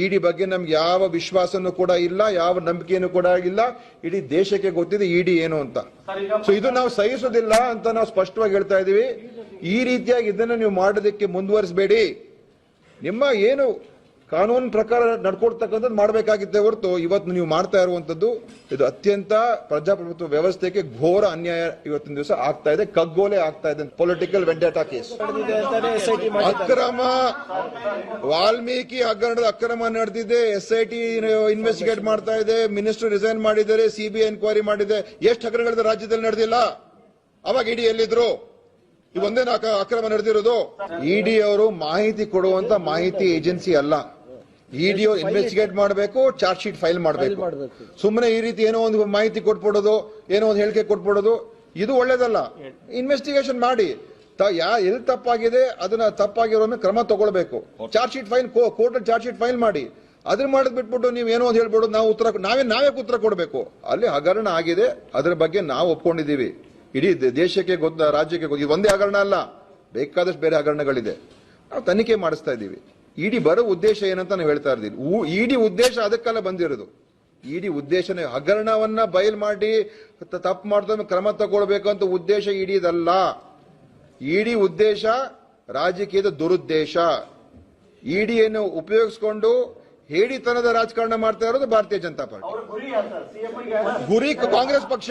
ಇಡಿ ಬಗ್ಗೆ ನಮ್ಗೆ ಯಾವ ವಿಶ್ವಾಸನೂ ಕೂಡ ಇಲ್ಲ, ಯಾವ ನಂಬಿಕೆಯನ್ನು ಕೂಡ ಇಲ್ಲ ಇಡೀ ದೇಶಕ್ಕೆ ಗೊತ್ತಿದೆ ಇಡಿ ಏನು ಅಂತ. ಸೊ ಇದು ನಾವು ಸಹಿಸೋದಿಲ್ಲ ಅಂತ ನಾವು ಸ್ಪಷ್ಟವಾಗಿ ಹೇಳ್ತಾ ಇದೀವಿ ಈ ರೀತಿಯಾಗಿ ಇದನ್ನ ನೀವು ಮಾಡೋದಕ್ಕೆ ಮುಂದುವರಿಸಬೇಡಿ. ನಿಮ್ಮ ಏನು ಕಾನೂನು ಪ್ರಕಾರ ನಡ್ಕೊಡ್ತಕ್ಕಂಥದ್ದು ಮಾಡಬೇಕಾಗಿದ್ದೆ ಹೊರತು ಇವತ್ತು ನೀವು ಮಾಡ್ತಾ ಇರುವಂಥದ್ದು ಇದು ಅತ್ಯಂತ ಪ್ರಜಾಪ್ರಭುತ್ವ ವ್ಯವಸ್ಥೆಗೆ ಘೋರ ಅನ್ಯಾಯ ಇವತ್ತಿನ ದಿವಸ ಆಗ್ತಾ ಇದೆ ಕಗ್ಗೋಲೆ ಆಗ್ತಾ ಇದೆ ಪೊಲಿಟಿಕಲ್ ವೆಂಡೇಟಾ ಕೇಸ್ ಅಕ್ರಮ ವಾಲ್ಮೀಕಿ ಹಗರಣದ ಅಕ್ರಮ ನಡೆದಿದೆ ಎಸ್ ಐ ಟಿ ಇನ್ವೆಸ್ಟಿಗೇಟ್ ಮಾಡ್ತಾ ಇದೆ ಮಿನಿಸ್ಟರ್ ರಿಸೈನ್ ಮಾಡಿದ್ದಾರೆ ಸಿಬಿಐ ಎನ್ಕ್ವೈರಿ ಮಾಡಿದೆ. ಎಷ್ಟು ಹಗರಣಗಳಿದೆ ರಾಜ್ಯದಲ್ಲಿ ನಡೆದಿಲ್ಲ? ಅವಾಗ ಇಡಿ ಎಲ್ಲಿದ್ರು? ಇದು ಒಂದೇನ ಅಕ್ರಮ ನಡೆದಿರೋದು? ಇಡಿ ಅವರು ಮಾಹಿತಿ ಕೊಡುವಂತ ಮಾಹಿತಿ ಏಜೆನ್ಸಿ ಅಲ್ಲ. ಇಡಿ ಅವರು ಇನ್ವೆಸ್ಟಿಗೇಟ್ ಮಾಡಬೇಕು ಚಾರ್ಜ್ ಶೀಟ್ ಫೈಲ್ ಮಾಡಬೇಕು. ಸುಮ್ಮನೆ ಈ ರೀತಿ ಏನೋ ಒಂದು ಮಾಹಿತಿ ಕೊಟ್ಬಿಡೋದು ಏನೋ ಒಂದು ಹೇಳಿಕೆ ಕೊಟ್ಬಿಡೋದು ಇದು ಒಳ್ಳೇದಲ್ಲ. ಇನ್ವೆಸ್ಟಿಗೇಷನ್ ಮಾಡಿ. ಯಾ ಎಲ್ಲಿ ತಪ್ಪಾಗಿದೆ ಅದನ್ನ ತಪ್ಪಾಗಿರೋ ಕ್ರಮ ತಗೊಳ್ಬೇಕು. Charge sheet file court charge sheet file ಮಾಡಿ. ಅದನ್ನ ಮಾಡಿದ್ ಬಿಟ್ಬಿಟ್ಟು ನೀವು ಏನೋ ಒಂದು ಹೇಳ್ಬೋದು ನಾವು ಉತ್ತರ ನಾವೇ ನಾವೇ ಉತ್ತರ ಕೊಡಬೇಕು. ಅಲ್ಲಿ ಹಗರಣ ಆಗಿದೆ ಅದರ ಬಗ್ಗೆ ನಾವು ಒಪ್ಕೊಂಡಿದ್ದೀವಿ. ಇಡೀ ದೇಶಕ್ಕೆ ಗೊತ್ತ ರಾಜ್ಯಕ್ಕೆ ಗೊತ್ತ ಇದು ಒಂದೇ ಹಗರಣ ಅಲ್ಲ ಬೇಕಾದಷ್ಟು ಬೇರೆ ಹಗರಣಗಳಿದೆ. ನಾವು ತನಿಖೆ ಮಾಡಿಸ್ತಾ ಇದ್ದೀವಿ. ಇಡಿ ಬರೋ ಉದ್ದೇಶ ಏನಂತ ನಾವು ಹೇಳ್ತಾ ಇರ್ತೀವಿ. ಇಡಿ ಉದ್ದೇಶ ಅದಕ್ಕೆಲ್ಲ ಬಂದಿರೋದು. ಇಡಿ ಉದ್ದೇಶನೇ ಹಗರಣವನ್ನ ಬಯಲ್ ಮಾಡಿ ತಪ್ಪು ಮಾಡಿದ ಕ್ರಮ ತಗೊಳ್ಬೇಕು ಅಂತ ಉದ್ದೇಶ ಇಡಿದಲ್ಲ. ಇಡಿ ಉದ್ದೇಶ ರಾಜಕೀಯದ ದುರುದ್ದೇಶ. ಇಡಿಯನ್ನು ಉಪಯೋಗಿಸಿಕೊಂಡು ಹೇಡಿತನದ ರಾಜಕಾರಣ ಮಾಡ್ತಾ ಇರೋದು ಭಾರತೀಯ ಜನತಾ ಪಾರ್ಟಿ. ಗುರಿ ಕಾಂಗ್ರೆಸ್ ಪಕ್ಷ.